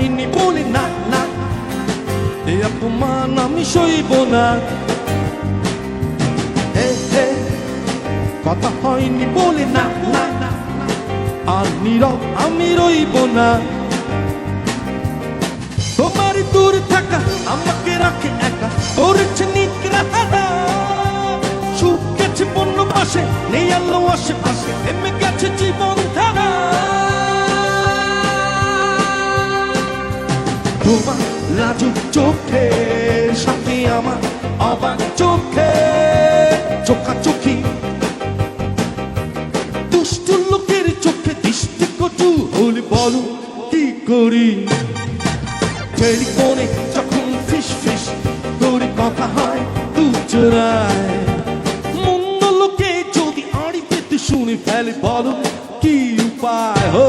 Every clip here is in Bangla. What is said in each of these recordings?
হয়নি বলে, না না। এ অপমান আমি সইব না। কথা হয়নি বলে, না না আর নীরব আমি রইব না। তোমার দূর থাকা, আমাকে রাখে একা। করেছে নিগ্রহারা সুখ গেছে বন্য পাশে নেই আলো আশেপাশে। থেমে গেছে জীবন তোমার লাজুক চোখে সাথে আমার অবাক চোখে চোখা চোখি দুষ্ট লোকের চোখে দৃষ্টি কটু হলে বলো, কি করি? টেলিফোনে যখন ফিস ফিস করে কথা হয় দুজনায়, মন্দ লোকে যদি আড়ি পেতে শুনে ফেলে বলো, কি উপায় হো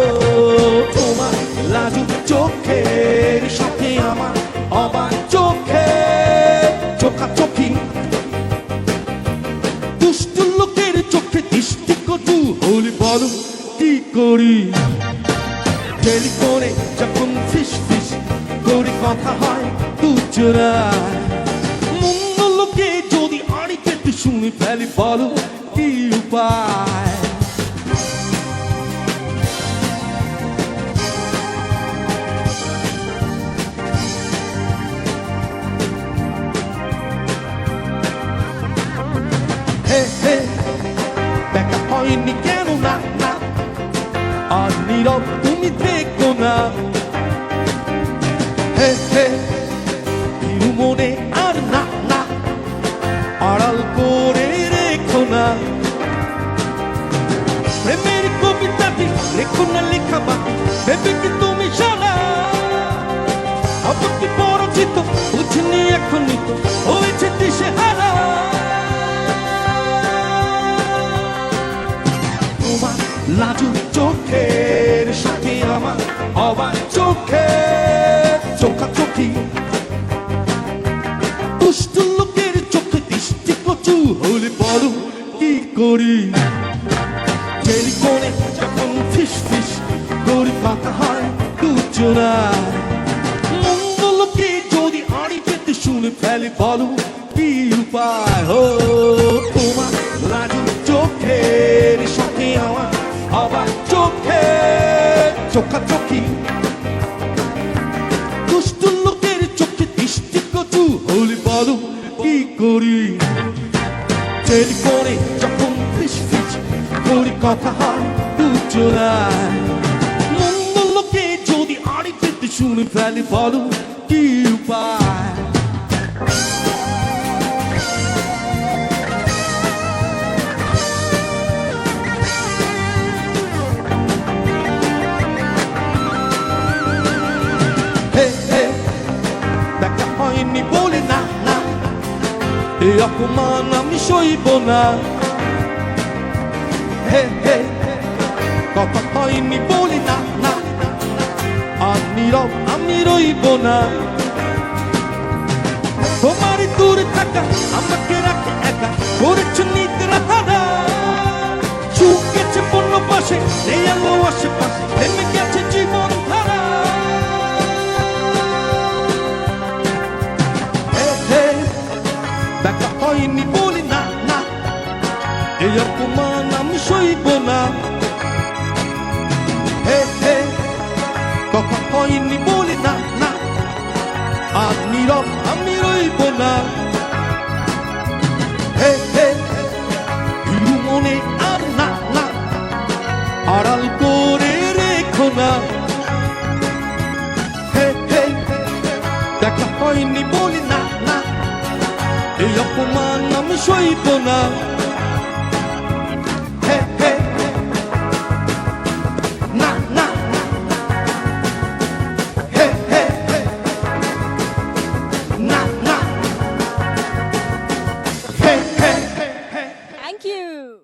দুষ্ট লোকের চোখে দৃষ্টি কটু হলি বলো, কি করি? টেলিফোনে যখন ফিস ফিস করি, কথা হয় দুচরা মন্দ লোকে যদি আড়ি পেতে শুনি ফেলি, বলো, কি উপায়? দেখা হয়নি কেন না? না আর নীরব তুমি দেখো না। হে হে হিরু মনে আর না না। আড়াল করে রেখো না। প্রেমের কবিতাটি লেখো না, লেখা বাকি ভেবে কি তুমি সারা আপত্তি পরাজিত? বুঝিনি এখনই তো। লাজু চোখের সাথে আমার অবাক চোখে চোখা চোখি দুষ্ট লোকের চোখে দৃষ্টি কচু হলে বলো কি করি? টেলিফোনে যখন ফিস ফিস করে কথা হয় দুজনায় মন্দ লোকে যদি আড়ি পেতে শুনে ফেলে, বলো কি উপায়? হো তোমার লাজু চোখের সাথে আমার আবার চোখে। চোখা চোখি দুষ্ট লোকের চোখে দৃষ্টি কচু, হলে বলো কি করি? টেলিফোনে যখন ফিস ফিস করে কথা হয় দুজনায় মন্দ লোকে যদি আড়ি পেতে শুনে ফেলে বলো দেখা হয়নি বলে না না এই অপমান আমি সইব না হে হে কথা হয়নি বলে না না আর নীরব আমি রইব না তোমার দূর থাকা আমাকে রাখে একা করেছে নিদ্রা হারা চুপ গেছে পাশে নেই আলো আশেপাশে এই অপমান আমি সইব না। হে হে, কথা হয়নি বলি না না। আর নীরব আমি রইব না। হে হে মনে আর না না। আড়াল করে রেখো না। হে হে, দেখা হয়নি বলি না না। এই অপমান আমি সইব না।